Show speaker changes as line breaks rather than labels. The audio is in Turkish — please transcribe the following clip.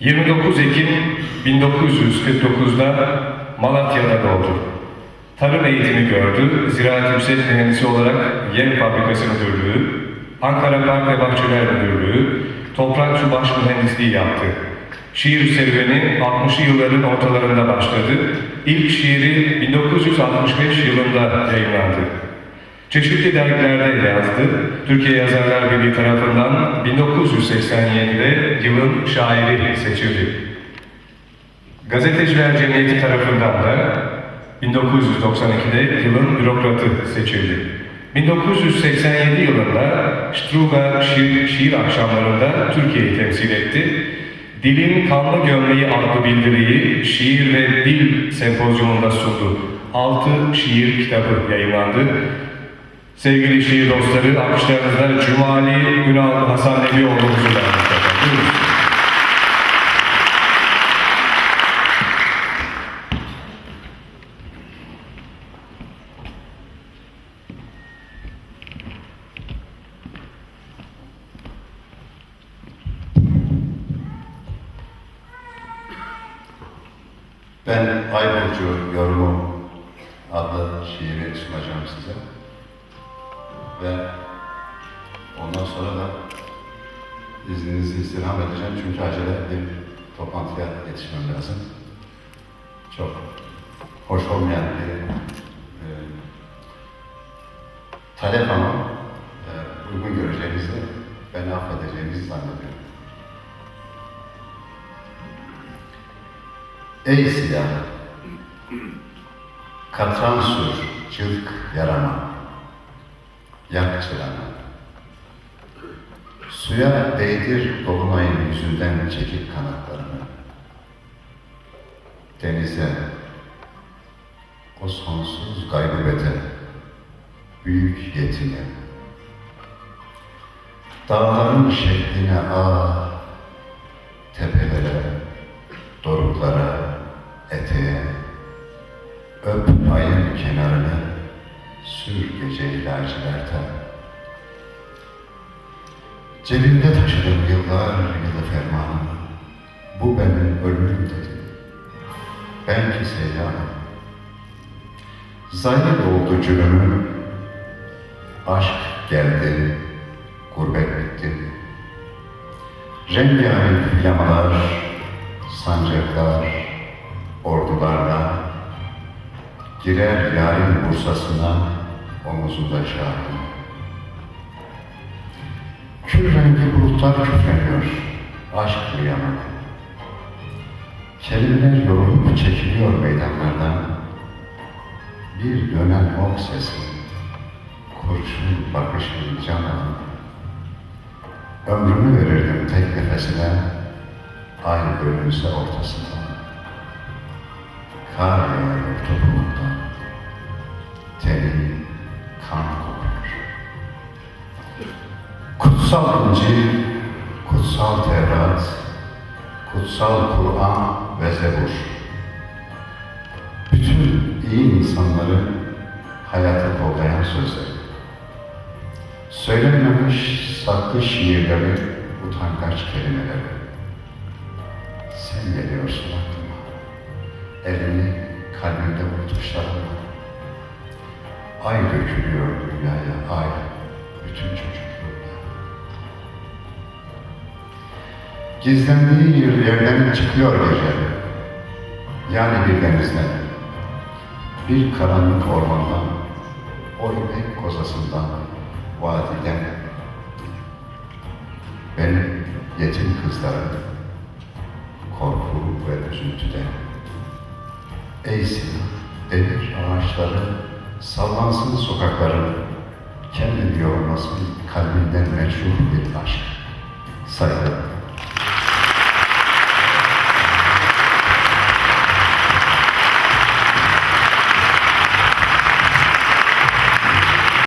29 Ekim 1949'da Malatya'da doğdu. Tarım eğitimi gördü, ziraat yüksek mühendisi olarak yem fabrikası müdürlüğü, Ankara Park ve Bahçeler Müdürlüğü, toprak su baş mühendisliği yaptı. Şiir serüveni 60'lı yılların ortalarında başladı. İlk şiiri 1965 yılında yayınlandı. Çeşitli dergilerde yazdı. Türkiye Yazarlar Birliği tarafından 1987'de yılın şairi seçildi. Gazeteciler Cemiyeti tarafından da 1992'de yılın bürokratı seçildi. 1987 yılında Struga şiir, şiir akşamlarında Türkiye'yi temsil etti. Dilin Kanlı Gömleği adlı bildiriyi şiir ve dil sempozyumunda sundu. Altı şiir kitabı yayınlandı. Sevgili şiir dostları, alkışlarınızla Cumali Ünal Hasan efendim. Buyurun.
Ben Aybolcu Yorumu adlı şiiri sunacağım size. Ve ondan sonra da izninizi istirham edeceğim çünkü acele bir toplantıya yetişmem lazım. Çok hoş olmayan bir e, talep ama e, uygun göreceğinizi, beni affedeceğinizi zannediyorum. Ey siyah, katran sür, cılk yarama, yak çıranı. Suya değdir dolunayın yüzünden çekip kanatlarını. Denize, o sonsuz gaybubete, büyük yetime. Dağların şekline ah, tepelere, doruklara, eteğe, öp ayın kenarını, sür gece laciverte. Cebimde taşıdım yıllar yılı fermanımı, bu benim ölümüm dedim. Ben ki seyyanım. Zahir oldu cürümüm, aşk geldi, gurbet bitti. Rengarenk flamalar, sancaklar, ordularla girer yarın bursasına omuzunda şahin. Kül rengi bulutlar küfreniyor, aşk rüyamak. Kelimeler yorulup çekiliyor meydanlardan. Bir dönen ok sesi, kurşun bakışın canan. Ömrümü verirdim tek nefesine, ay bölünse ortasından. Kar yağıyor topuğundan, teni kan kokuyor. Kutsal İncil, kutsal Tevrat, kutsal Kur'an ve Zebur. Bütün iyi insanları hayata kollayan sözler. Söylenmemiş saklı şiirleri, utangaç kelimeleri. Sen geliyorsun aklıma. Elini kalbimde unutmuşlarım. Ay dökülüyor dünyaya, ay. Bütün çocukluğumda. Gizlendiği bir yerden çıkıyor gece. Yani bir denizden. Bir karanlık ormandan, o ipek kozasından, vadiden. Benim yetim kızlarım, korku ve üzüntüde. Ey silah, devir ağaçları, sallansın sokakların, kendini yormasın kalbinden meşhur bir aşk. Saygı.